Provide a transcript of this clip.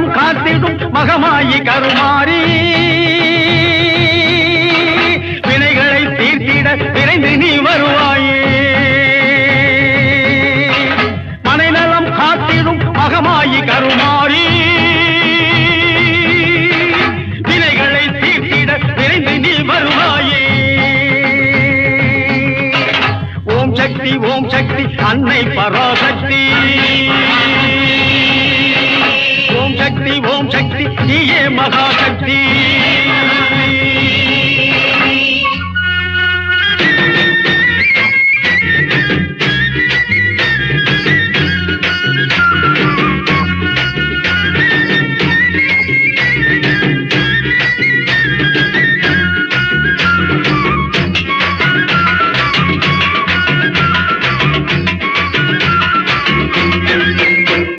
மனநலம் காத்திடும் மகமாயி கருமாறி. வினைகளை தீர்த்திட விரைந்து நீ வருவாயே. மனைநலம் காத்திடும் மகமாயி கருமாறி. வினைகளை தீர்த்திட விரைந்து நீ வருவாயே. ஓம் சக்தி ஓம் சக்தி அன்னை பராசக்தி. शक्ति ओम शक्ति ये महाशक्ति।